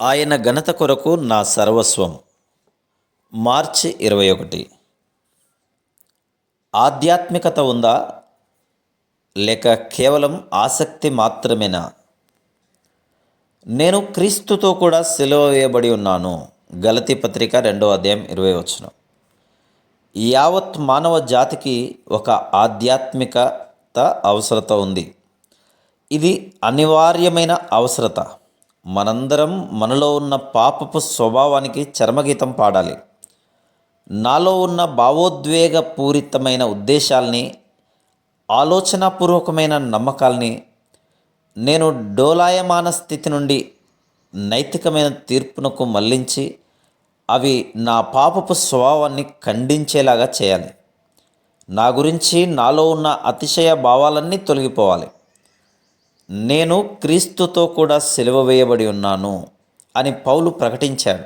ఆయన ఘనత కొరకు నా సర్వస్వం. మార్చి ఇరవై ఒకటి. ఆధ్యాత్మికత ఉందా? లేక కేవలం ఆసక్తి మాత్రమేనా? నేను క్రీస్తుతో కూడా సెలవు వేయబడి ఉన్నాను. గలతి పత్రిక రెండో అధ్యాయం ఇరవై వచ్చిన యావత్ మానవ జాతికి ఒక ఆధ్యాత్మికత అవసరత ఉంది. ఇది అనివార్యమైన అవసరత. మనందరం మనలో ఉన్న పాపపు స్వభావానికి చర్మగీతం పాడాలి. నాలో ఉన్న భావోద్వేగ పూరితమైన ఉద్దేశాల్ని ఆలోచనాపూర్వకమైన నమ్మకాల్ని నేను డోలాయమాన స్థితి నుండి నైతికమైన తీర్పునకు మళ్ళించి అవి నా పాపపు స్వభావాన్ని ఖండించేలాగా చేయాలి. నా గురించి నాలో ఉన్న అతిశయ భావాలన్నీ తొలగిపోవాలి. నేను క్రీస్తుతో కూడా సెలవు వేయబడి ఉన్నాను అని పౌలు ప్రకటించాడు.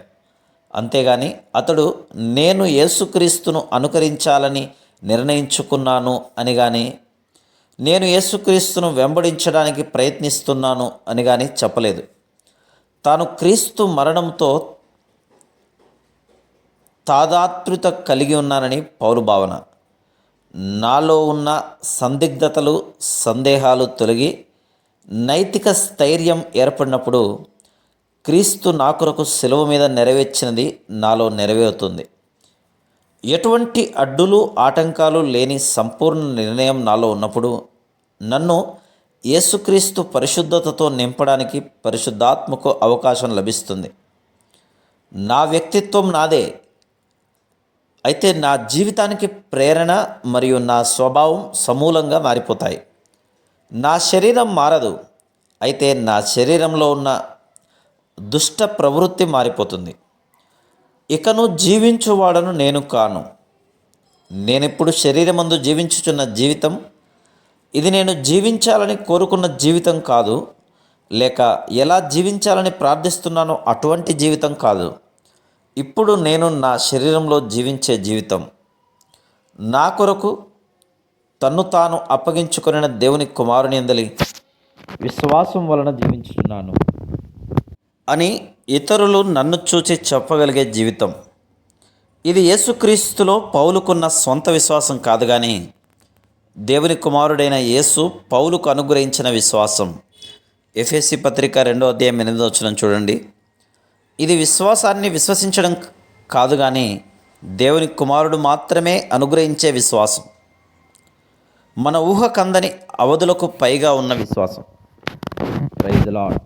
అంతేగాని అతడు నేను యేసుక్రీస్తును అనుకరించాలని నిర్ణయించుకున్నాను అని కానీ నేను యేసుక్రీస్తును వెంబడించడానికి ప్రయత్నిస్తున్నాను అని కానీ చెప్పలేదు. తాను క్రీస్తు మరణంతో తాదాత్రుత కలిగి ఉన్నానని పౌరు భావన. నాలో ఉన్న సందిగ్ధతలు సందేహాలు తొలగి నైతిక స్థైర్యం ఏర్పడినప్పుడు క్రీస్తు నా కొరకు సెలవు మీద నెరవేర్చినది నాలో నెరవేరుతుంది. ఎటువంటి అడ్డులు ఆటంకాలు లేని సంపూర్ణ నిర్ణయం నాలో ఉన్నప్పుడు నన్ను యేసుక్రీస్తు పరిశుద్ధతతో నింపడానికి పరిశుద్ధాత్మకు అవకాశం లభిస్తుంది. నా వ్యక్తిత్వం నాదే. అయితే నా జీవితానికి ప్రేరణ మరియు నా స్వభావం సమూలంగా మారిపోతాయి. నా శరీరం మారదు. అయితే నా శరీరంలో ఉన్న దుష్ట ప్రవృత్తి మారిపోతుంది. ఇకను జీవించువాడను నేను కాను. నేనిప్పుడు శరీరమందు జీవించుచున్న జీవితం ఇది నేను జీవించాలని కోరుకున్న జీవితం కాదు. లేక ఎలా జీవించాలని ప్రార్థిస్తున్నానో అటువంటి జీవితం కాదు. ఇప్పుడు నేను నా శరీరంలో జీవించే జీవితం. నా కొరకు తన్ను తాను అప్పగించుకొనిన దేవుని కుమారుని అందలి విశ్వాసం వలన జీవించుతున్నాను అని ఇతరులు నన్ను చూచి చెప్పగలిగే జీవితం. ఇది యేసుక్రీస్తులో పౌలుకున్న సొంత విశ్వాసం కాదు కానీ దేవుని కుమారుడైన యేసు పౌలుకు అనుగ్రహించిన విశ్వాసం. ఎఫ్ఎస్సి పత్రిక రెండో అధ్యాయం ఎనిమిదో వచ్చిన చూడండి. ఇది విశ్వాసాన్ని విశ్వసించడం కాదు కానీ దేవుని కుమారుడు మాత్రమే అనుగ్రహించే విశ్వాసం. మన ఊహ కందని అవధులకు పైగా ఉన్న విశ్వాసం. Praise lord